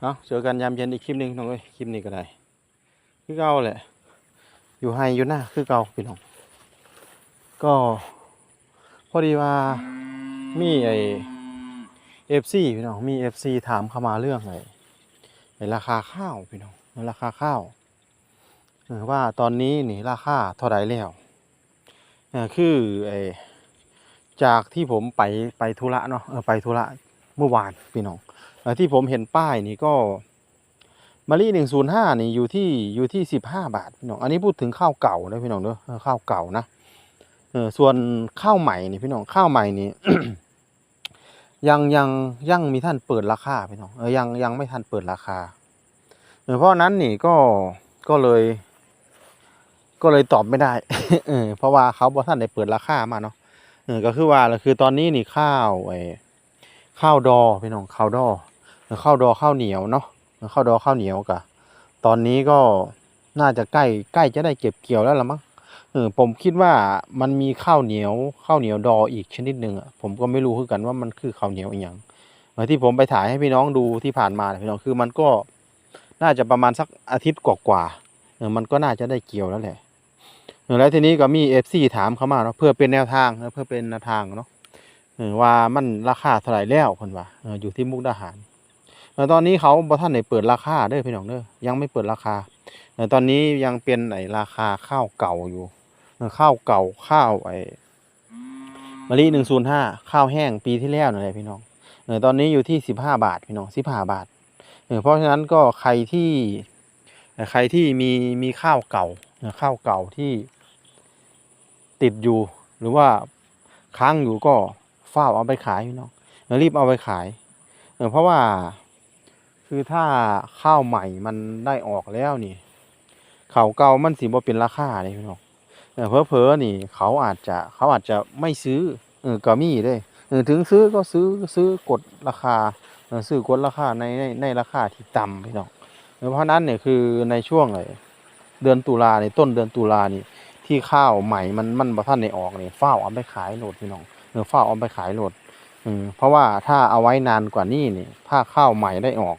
เอาเจอกันยามเย็นอีกคลิปหนึ่งน้องเอ้ยคลิปนี้ก็ได้คือเก่าแหละ อยู่ไฮอยู่หน้าคือเก่าพี่น้อง ก็พอดีว่ามีไอเอฟซีพี่น้องมีเอฟซีถามเข้ามาเรื่องไอไอราคาข้าวพี่น้องราคาข้าวเออว่าตอนนี้นี่ราคาเท่าไรแล้วคือไอจากที่ผมไปไปธุระเนาะเออไปธุระ เมื่อวานพี่น้องที่ผมเห็นป้ายนี่ก็มะลิหนึ่งศูนย์ห้านี่อยู่ที่อยู่ที่สิบห้าบาทพี่น้องอันนี้พูดถึงข้าวเก่านะพี่น้องเด้อเออข้าวเก่านะเออส่วนข้าวใหม่นี่พี่น้องข้าวใหม่นี่ยังยังยังมีท่านเปิดราคาพี่น้องเออยังยังไม่ทันเปิดราคาเออเพราะนั้นนี่ก็ก็เลย ก็เลยตอบไม่ได้เออเพราะว่าเขาบอกท่านได้เปิดราคามาเนาะเออก็คือว่าคือตอนนี้นี่ข้าวไอ ข้าวดอพี่น้องข้าวดอข้าวดอข้าวเหนียวเนาะข้าวดอข้าวเหนียวกะตอนนี้ก็น่าจะใกล้ใกล้จะได้เก็บเกี่ยวแล้วละมั้งเออผมคิดว่ามันมีข้าวเหนียวข้าวเหนียวดออีกชนิดหนึ่งอะผมก็ไม่รู้คือกันว่ามันคือข้าวเหนียวอีกอย่างเออที่ผมไปถ่ายให้พี่น้องดูที่ผ่านมาพี่น้องคือมันก็น่าจะประมาณสักอาทิตย์กว่าๆเออมันก็น่าจะได้เกี่ยวแล้วแหละแล้วทีนี้ก็มีเอฟซีถามเข้ามาเนาะเพื่อเป็นแนวทางเพื่อเป็นแนวทางเนาะ ว่ามันราคาเท่าไหร่แล้วเพิ่นว่าอยู่ที่มุกดาหารตอนนี้เขาบ่ทันได้เปิดราคาเด้อพี่น้องเด้อยังไม่เปิดราคาตอนนี้ยังเป็นไอ้ราคาข้าวเก่าอยู่ข้าวเก่าข้าวไอ้มะลิ105ข้าวแห้งปีที่แล้วนั่นแหละพี่น้องตอนนี้อยู่ที่15บห้าบาทพี่น้อง15บห้าทเออเพราะฉะนั้นก็ใครที่ใครที่มีมีข้าวเก่าข้าวเก่าที่ติดอยู่หรือว่าค้างอยู่ก็ ฝ้าเอาไปขายพี่น้องรีบเอาไปขายเออเพราะว่า คือถ้าข้าวใหม่มันได้ออกแล้วนี่เขาเก่ามันสิบ่เป็นราคาเลยพี่น้องเออเพอๆนี่ เขาอาจจะเขาอาจจะไม่ซื้อเออก็มีเด้เออถึงซื้อก็ซื้อซื้อกดราคาเออซื้อกดราคาในในในราคาที่ต่ำพี่น้องเพราะนั้นเนี่ยคือในช่วงไอ้เดือนตุลาในต้นเดือนตุลานี่ที่ข้าวใหม่มันมันบ่ทันได้ออกนี่เฝ้าเอาไปขายโหลดพี่น้อง ออฝ้าเอาไปขายโหลดอืมเพราะว่าถ้าเอาไว้นานกว่านี้นี่ถ้าข้าวใหม่ได้ออก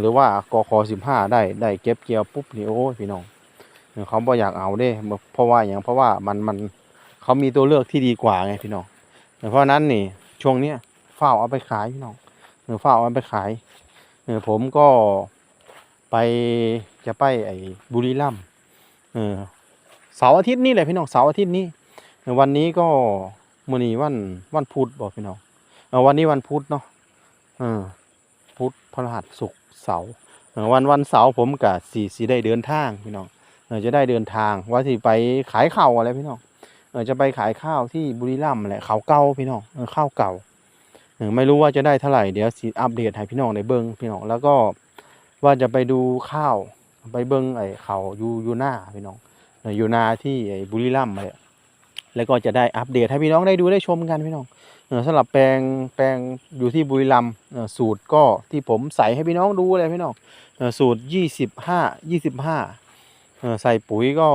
หรือว่ากคสิบห้าได้ได้เก็บเกี่ยวปุ๊บนี่โอ้ยพี่น้องเออเขาบ่อยากเอาเด้ เพราะว่าอย่างเพราะว่ามันมันเขามีตัวเลือกที่ดีกว่าไงพี่น้องเออเพราะนั้นนี่ช่วงเนี้ยเฝ้าเอาไปขายพี่น้องเออเฝ้าเอาไปขายเออผมก็ไปจะไปไอ้บุรีรัมย์เออเสาร์อาทิตย์นี่แหละพี่น้องเสาร์อาทิตย์นี้วันนี้ก็ มื้อนี้วันวันพุธบอกพี่น้องวันนี้วันพุธเนาะพุธพฤหัสศุกร์เสาร์วันวันเสาร์ผมกับสีสีได้เดินทางพี่น้องอจะได้เดินทางว่าสิไปขายข้าวอะไรพี่น้องเอจะไปขายข้าวที่บุรีรัมย์แหละข้าวเก่าพี่น้องข้าวเก่าไม่รู้ว่าจะได้เท่าไหร่เดี๋ยวสิอัปเดตให้พี่น้องได้เบิ่งพี่น้องแล้วก็ว่าจะไปดูข้าวไปเบิ่งไอ้เขาอยู่อยู่หน้าพี่น้องอออยู่นาที่ไอ้บุรีรัมย์เลย แล้วก็จะได้อัปเดตให้พี่น้องได้ดูได้ชมกันพี่น้องสำหรับแปลงแปลงอยู่ที่บุรีรัมย์สูตรก็ที่ผมใส่ให้พี่น้องดูเลยพี่น้องสูตรยี่สิบห้ายี่สิบห้าเออใส่ปุ๋ยก็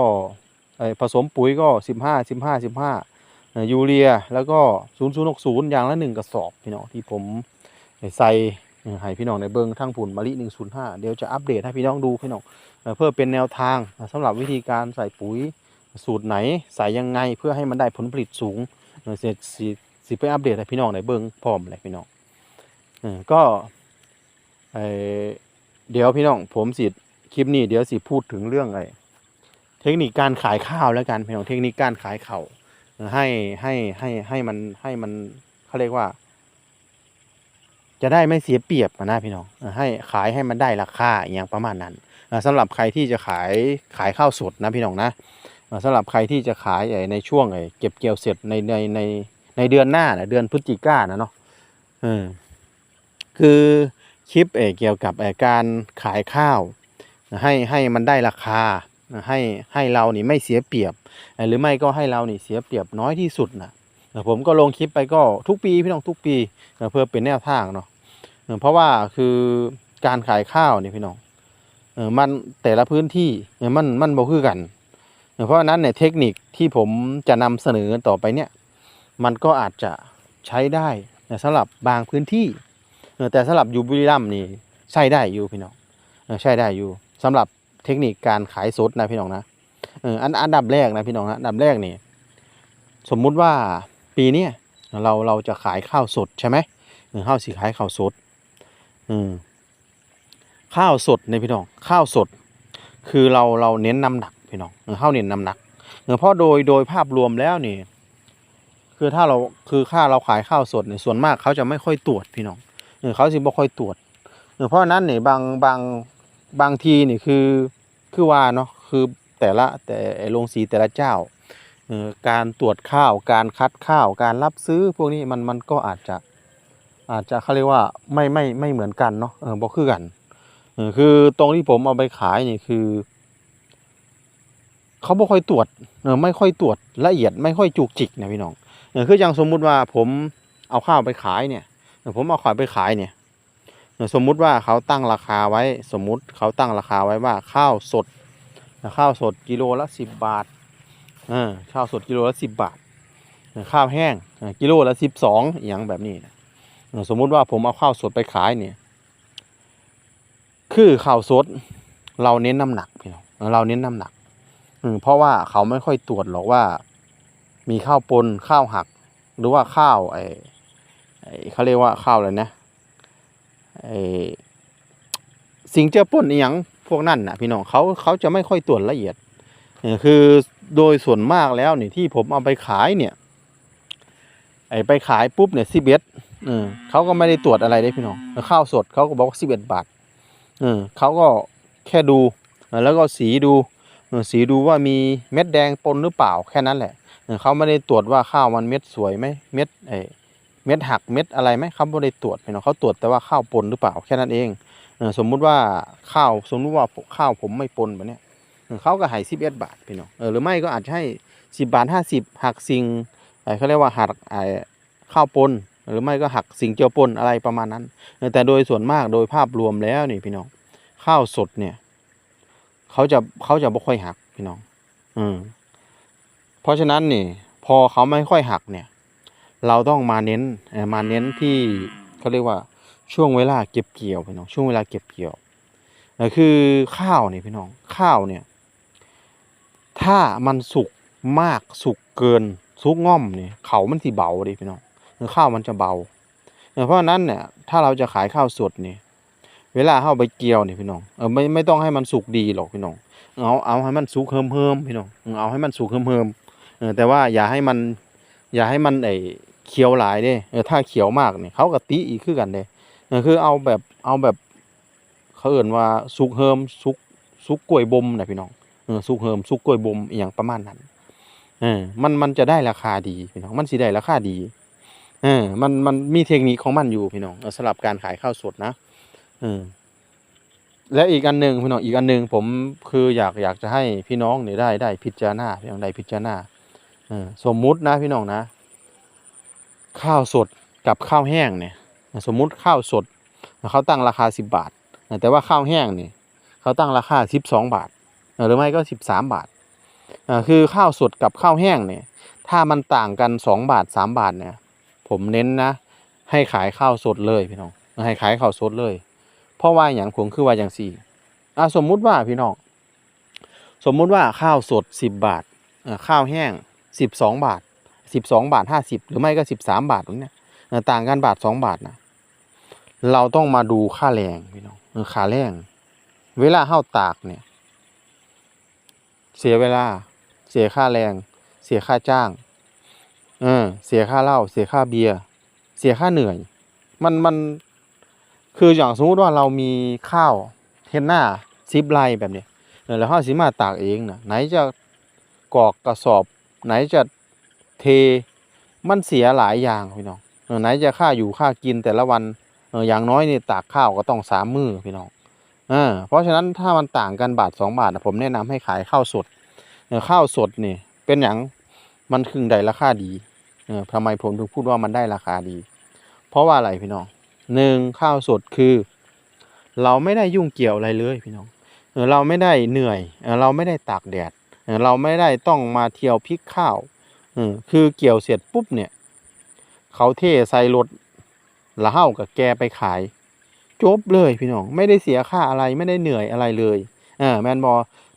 ผสมปุ๋ยก็สิบห้าสิบห้าสิบห้าเออยูเรียแล้วก็ศูนย์ศูนย์หกศูนย์อย่างละหนึ่งกระสอบพี่น้องที่ผมใส่ให้พี่น้องในเบิงทั้งผุนมะลิหนึ่งศูนย์ห้าเดี๋ยวจะอัปเดตให้พี่น้องดูพี่น้องเออเพื่อเป็นแนวทางสำหรับวิธีการใส่ปุ๋ย สูตรไหนใส่ยังไงเพื่อให้มันได้ผลผลิตสูงเออสิสิสิไปอัปเดตให้พี่น้องได้เบิ่งพร้อมเลยพี่น้องเออก็เดี๋ยวพี่น้องผมสิคลิปนี้เดี๋ยวสิพูดถึงเรื่องอะไอ้เทคนิคการขายข้าวแล้วกันพี่น้องเทคนิคการขายข้าวให้ให้ให้ให้มันให้มันเขาเรียกว่า จะได้ไม่เสียเปรียบนะพี่น้องให้ขายให้มันได้ราคาอย่างประมาณนั้นเออสำหรับใครที่จะขายขายข้าวสดนะพี่น้องนะ สำหรับใครที่จะขายในช่วงเก็บเกี่ยวเสร็จในในในในเดือนหน้านะเดือนพฤศจิกายนนะเนาะคือคลิปเกี่ยวกับการขายข้าว ให้ให้มันได้ราคาให้ให้เรานี่ไม่เสียเปรียบ หรือไม่ก็ให้เรานี่เสียเปรียบน้อยที่สุดนะผมก็ลงคลิปไปก็ทุกปีพี่น้องทุกปีเพื่อเป็นแนวทางเนาะเพราะว่าคือการขายข้าวนี่พี่น้องมันแต่ละพื้นที่มันมันบ่คือกัน เพราะนั้นเนี่ยเทคนิคที่ผมจะนำเสนอต่อไปเนี่ยมันก็อาจจะใช้ได้สำหรับบางพื้นที่ แต่สำหรับอยู่บุรีรัมย์นี่ใช้ได้อยู่พี่น้องใช้ได้อยู่สำหรับเทคนิคการขายสดนะพี่น้องนะอันอันดับแรกนะพี่น้องนะอันดับแรกนี่สมมุติว่าปีเนี้ยเราเราจะขายข้าวสดใช่ไหมข้าวสีขายข้าวสดอืมข้าวสดในพี่น้องข้าวสด คือเราเราเน้นน้ำหนัก พี่น้องเข้าวเน้นน้ำหนักเออเพราะโดยโดยภาพรวมแล้วนี่ คือถ้าเราคือค่าเราขายข้าวสดเนี่ยส่วนมากเขาจะไม่ค่อยตรวจพี่น้องเออเขาสิบ่ค่อยตรวจเออเพราะนั้นเนี่ยบางบางบางทีนี่คือคือว่าเนาะคือแต่ละแต่โรงสีแต่ละเจ้าการตรวจข้าวการคัดข้าวการรับซื้อพวกนี้มันมันก็อาจจะอาจจะเขาเรียกว่าไม่ไม่ไม่เหมือนกันเนาะเออบ่คือกันคือตรงที่ผมเอาไปขายนี่คือ เขาบ่ค่อยตรวจเออไม่ค่อยตรวจละเอียดไม่ค่อยจุกจิกนะพี่น้องเออคืออย่างสมมุติว่าผมเอาข้าวไปขายเนี่ยผมเอาข้ายไปขายเนี่ยสมมุติว่าเขาตั้งราคาไว้สมมุติเขาตั้งราคาไว้ว่าข้าวสดข้าวสดกิโลละสิบบาทเออข้าวสดกิโลละสิบบาทข้าวแห้งกิโลละสิบสองอย่างแบบนี้นะสมมุติว่าผมเอาข้าวสดไปขายเนี่ย คือข้าวสดเราเน้นน้ำหนักพี่น้องเราเน้นน้ำหนัก อืมเพราะว่าเขาไม่ค่อยตรวจหรอกว่า มีข้าวปนข้าวหัก หรือว่าข้าวไอ้ไอ้เขาเรียกว่าข้าวอะไรนะไอ้สิ่งเจือปนอหยังพวกนั้นน่ะพี่น้องเขาเขาจะไม่ค่อยตรวจละเอียดเออคือโดยส่วนมากแล้วนี่ที่ผมเอาไปขายเนี่ย ไอ้ไปขายปุ๊บเนี่ยสิบเอ็ดเออเขาก็ไม่ได้ตรวจอะไรได้พี่น้องข้าวสดเขาก็บอกว่าสิบเอ็ดบาทเออเขาก็แค่ดูแล้วก็สีดู สีดูว่ามีเม็ดแดงปนหรือเปล่าแค่นั้นแหละเขาไม่ได้ตรวจว่าข้าวมันเม็ดสวยไหมเม็ดเอเม็ดหักเม็ดอะไรไหมเขาไม่ได้ตรวจพี่น้องเขาตรวจแต่ว่าข้าวปนหรือเปล่าแค่นั้นเองสมมุติว่าข้าวสมมุติว่าข้าวผมไม่ปนแบบเนี้ยเขาก็ให้สิบเอ็ดบาทพี่น้องเออหรือไม่ก็อาจจะให้สิบบาทห้าสิบหักสิ่งเขาเรียกว่าหักไอข้าวปนหรือไม่ก็หักสิ่งเจียวปนอะไรประมาณนั้น แต่โดยส่วนมากโดยภาพรวมแล้วนี่พี่น้องข้าวสดเนี่ย เขาจะเขาจะไม่ค่อยหักพี่น้อง อืมเพราะฉะนั้นนี่ พอเขาไม่ค่อยหักเนี่ย เราต้องมาเน้นเอ่อมาเน้นที่เขาเรียกว่าช่วงเวลาเก็บเกี่ยวพี่น้องช่วงเวลาเก็บเกี่ยวเออคือข้าวนี่พี่น้องข้าวเนี่ย ถ้ามันสุกมากสุกเกินสุกง่อมเนี่ยเขามันสิเบาดิพี่น้องเออข้าวมันจะเบาเออเพราะฉะนั้นเนี่ยถ้าเราจะขายข้าวสดเนี่ย เวลาเข้าไปเกี่ยวเนี่ยพี่น้องเออไม่ไม่ต้องให้มันสุกดีหรอกพี่น้องเอาเอาให้มันสุกเฮิมเฮิมพี่น้องเอาให้มันสุกเฮิมเฮิมเออแต่ว่าอย่าให้มัน อย่าให้มันไอเขียวหลายเด้เออถ้าเขียวมากเนี่ยเขาก็ติอีกคือกันเด้เออคือเอาแบบเอาแบบเขาเอ่นว่าสุกเฮิมสุกสุกกล้วยบ่มนะพี่น้องเออสุกเฮิมสุกกล้วยบ่มอย่างประมาณนั้นเออมันมันจะได้ราคาดีพี่น้องมันสิได้ราคาดีเออมันมันมีเทคนิคของมันอยู่พี่น้องสำหรับการขายข้าวสดนะ ออและอีกอันหนึ่งพี่น้องอีกอันหนึ่งผมคืออยากอยากจะให้พี่น้องเนี่ยได้ได้พิจารณาพี่น้องได้พิจารณาสมมุตินะพี่น้องนะ ข้าวสดกับข้าวแห้งเนี่ย สมมุติข้าวสดเขาตั้งราคาสิบบาท แต่ว่าข้าวแห้งเนี่ยเขาตั้งราคาสิบสองบาทหรือไม่ก็สิบสามบาทคือข้าวสดกับข้าวแห้งเนี่ย ถ้ามันต่างกันสองบาทสามบาทเนี่ย ผมเน้นนะ ให้ขายข้าวสดเลยพี่น้องให้ขายข้าวสดเลย เพราะว่าอย่างผมคือว่าอย่างสี่อ่าสมมุติว่าพี่น้องสมมุติว่าข้าวสดสิบบาทข้าวแห้งสิบสองบาทสิบสองบาทห้าสิบหรือไม่ก็สิบสามบาทตรงเนี้ยต่างกันบาทสองบาทนะเราต้องมาดูค่าแรงพี่น้องเออค่าแรง เวลาเข้าตากเนี่ย เสียเวลา เสียค่าแรง เสียค่าจ้าง เออ เสียค่าเหล้าเสียค่าเบียร์เสียค่าเหนื่อย มันมัน คืออย่างสมมติว่าเรามีข้าวเทนหน้าซิปไลแบบนี้แล้วห้าสิมาตากเองนะไหนจะกรอกกระสอบ ไหนจะเทมันเสียหลายอย่างพี่น้องไหนจะค่าอยู่ค่ากินแต่ละวันอย่างน้อยนี่ตากข้าวก็ต้องสามมือพี่น้องเอเพราะฉะนั้นถ้ามันต่างกันบาทสองบาทผมแนะนำให้ขายข้าวสดข้าวสดนี่เป็นอย่างมันคึงได้ราคาดีเออทำไมผมถึงพูดว่ามันได้ราคาดี เพราะว่าอะไรพี่น้อง หนึ่งข้าวสดคือ เราไม่ได้ยุ่งเกี่ยวอะไรเลยพี่น้องเราไม่ได้เหนื่อย เราไม่ได้ตากแดด เราไม่ได้ต้องมาเที่ยวพลิกข้าวคือเกี่ยวเสร็จปุ๊บเนี่ยเขาเทใส่รถล้วเฮากับแกไปขายจบเลยพี่น้องไม่ได้เสียค่าอะไรไม่ได้เหนื่อยอะไรเลยเออแมนบอ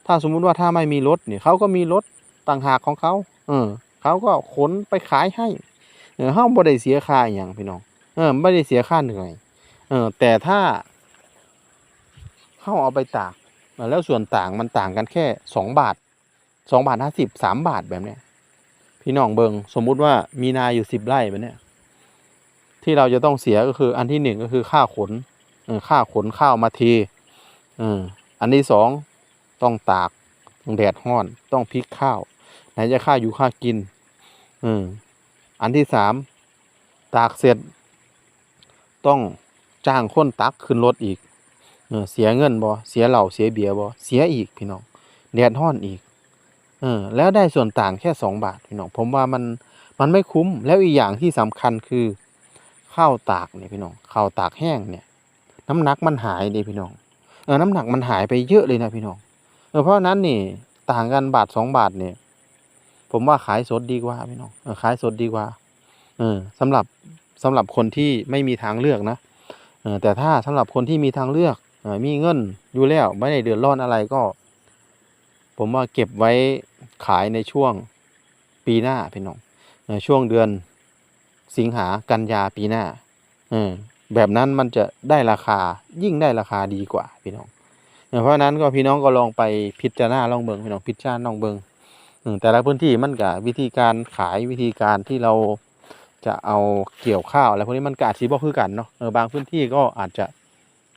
ถ้าสมมุติว่าถ้าไม่มีรถเนี่ยเขาก็มีรถต่างหากของเขาเออเขาก็ขนไปขายให้เออเฮาบ่ได้เสียค่าอย่างพี่น้อง เออไม่ได้เสียค่าเหนื่อย เออ แต่ถ้าเฮาเอาไปตากแล้วส่วนต่างมันต่างกันแค่สองบาทสองบาทห้าสิบสามบาทแบบเนี้ยพี่น้องเบิงสมมุติว่ามีนาอยู่สิบไร่แบบเนี้ยที่เราจะต้องเสียก็คืออันที่หนึ่งก็คือค่าขนเออค่าขนข้าวมาทีเอออันที่สองต้องตากต้องแดดห้อนต้องพลิกข้าว ไหนจะค่าอยู่ค่ากินอออันที่สามตากเสร็จ ต้องจ้างคนตักขึ้นรถอีกเออเสียเงินบ่เสียเหล่าเสียเบียร์บ่เสียอีกพี่น้องแดดห้อนอีกเออแล้วได้ส่วนต่างแค่สองบาทพี่น้องผมว่ามันมันไม่คุ้มแล้วอีกอย่างที่สำคัญคือข้าวตากเนี่ยพี่น้องข้าวตากแห้งเนี่ย น้ำหนักมันหายเลยพี่น้องเออน้ำหนักมันหายไปเยอะเลยนะพี่น้องเออเพราะฉะนั้นนี่ต่างกันบาทสองบาทเนี่ย ผมว่าขายสดดีกว่าพี่น้องเออขายสดดีกว่าเออสำหรับ สำหรับคนที่ไม่มีทางเลือกนะแต่ถ้าสำหรับคนที่มีทางเลือกมีเงินอยู่แล้วไม่ได้เดือดร้อนอะไรก็ ผมว่าเก็บไว้ขายในช่วงปีหน้าพี่น้องช่วงเดือนสิงหากันยาปีหน้าแบบนั้นมันจะได้ราคายิ่งได้ราคาดีกว่าพี่น้องเพราะนั้นก็พี่น้องก็ลองไปพิจารณาลองเบิงพี่น้องพิจารณาลองเบิงแต่ละพื้นที่มันกับวิธีการขายวิธีการที่เรา จะเอาเกี่ยวข้าวอะไรพวกนี้มันกอาจสีบ่คือกันเนาะเออบางพื้นที่ก็อาจจะ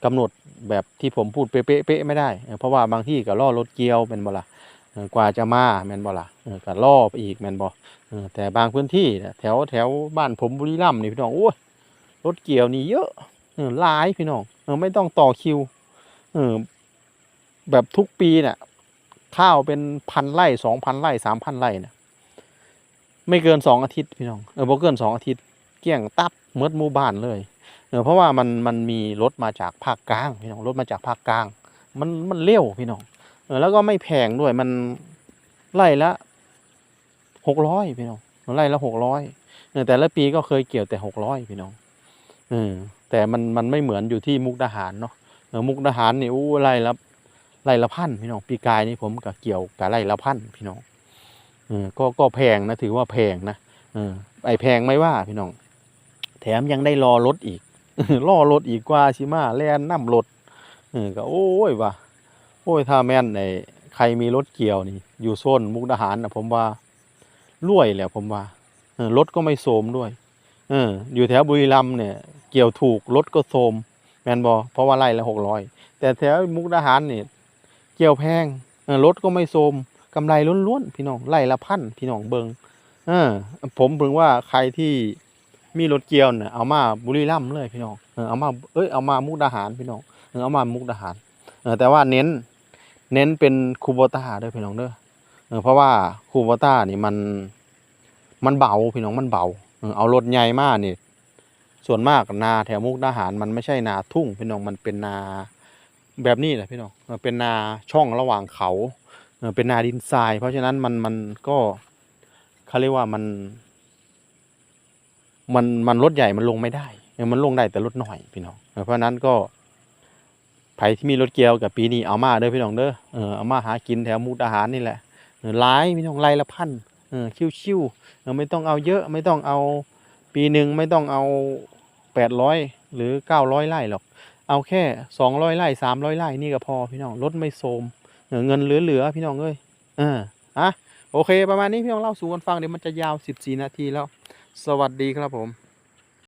กำหนดแบบที่ผมพูดเป๊ะๆไม่ได้ เพราะว่าบางที่ก็ล่อรถเกี่ยวเป็นบ่ละเออกว่าจะมาแมนบ่ละเออก็ล่อไปอีกแมนบ่เออแต่บางพื้นที่แถวแถวบ้านผมบุรีรัมย์นี่พี่น้องโอ้ยรถเกี่ยวนี่เยอะเออหลายพี่น้องเออไม่ต้องต่อคิวเออแบบทุกปีเนี่ยข้าวเป็นพันไร่สองพันไร่สามพันไร่เนี่ย ไม่เกินสองอาทิตย์พี่น้องเออพอเกินสองอาทิตย์เกลี้ยงตับเมดหมู่บ้านเลยเออเพราะว่ามันมันมีรถมาจากภาคกลางพี่น้องรถมาจากภาคกลาง มันมันเร็วพี่น้องเออแล้วก็ไม่แพงด้วยมันไล่ละหกร้อยพี่น้องไร่ละหกร้อยแต่ละปีก็เคยเกี่ยวแต่หกร้อยพี่น้องเออแต่มันมันไม่เหมือนอยู่ที่มุกดาหารเนาะเออมุกดาหารนี่อู้ไร่ละไร่ละพันพี่น้องปีกายนี่ผมก็เกี่ยวกับไร่ละพันพี่น้อง เออก็ก็แพงนะถือว่าแพงนะเออไอแพงไม่ว่าพี่น้อง แถมยังได้รอรถอีกรอรถอีกกว่าชิมาแล่นน้ำรถเออก็โอ้ยว่ะโอ้ยถ้าแม่นไอใครมีรถเกี่ยวนี่ อยู่โซนมุกดาหารนะผมว่ารวยแหละผมว่ารถก็ไม่โทรมด้วย เออ อยู่แถวบุรีรัมย์เนี่ย เกี่ยวถูกรถก็โทรมแมนบอเพราะว่าไร่ละหกร้อยแต่แถวมุกดาหารเนี่ยเกี่ยวแพงรถก็ไม่โทรม กำไรล้วนๆพี่น้องไร่ละพันพี่น้องเบิงเออผมเพิ่งว่าใครที่มีรถเกียวเนี่ยเอามาบุรีรัมย์เลยพี่น้องเออเอามาเอ้ยเอามามุกดาหารพี่น้องเออเอามามุกดาหารเออแต่ว่าเน้นเน้นเป็นคูโบต้าเด้อพี่น้องเด้อเออเพราะว่าคูโบต้านี่มันมันเบาพี่น้องมันเบาเออเอารถใหญ่มากนี่ส่วนมากนาแถวมุกดาหารมันไม่ใช่นาทุ่งพี่น้องมันเป็นนาแบบนี้แหละพี่น้องเป็นนาช่องระหว่างเขา เป็นนาดินทราย เพราะฉะนั้นมันมันก็เขาเรียกว่ามัน มันมันรถใหญ่มันลงไม่ได้มันลงได้แต่รถหน่อยพี่น้องเพราะนั้นก็ไผที่มีรถเกียวกับปีนี้เอามาเด้อพี่น้องเด้อเออเอามาหากินแถวมุกดาหารนี่แหละหลายไม่ต้องไล่ละพันเออชิวๆไม่ต้องเอาเยอะ ไม่ต้องเอาปีหนึ่งไม่ต้องเอาแปดร้อยหรือเก้าร้อยไร่หรอก เอาแค่สองร้อยไร่สามร้อยไร่นี่ก็พอพี่น้องรถไม่โทม เงินเหลือๆพี่น้องเอ้ยเอออะโอเค ประมาณนี้พี่น้องเล่าสู่กันฟังเดี๋ยวมันจะยาวสิบสี่นาทีแล้ว สวัสดีครับผม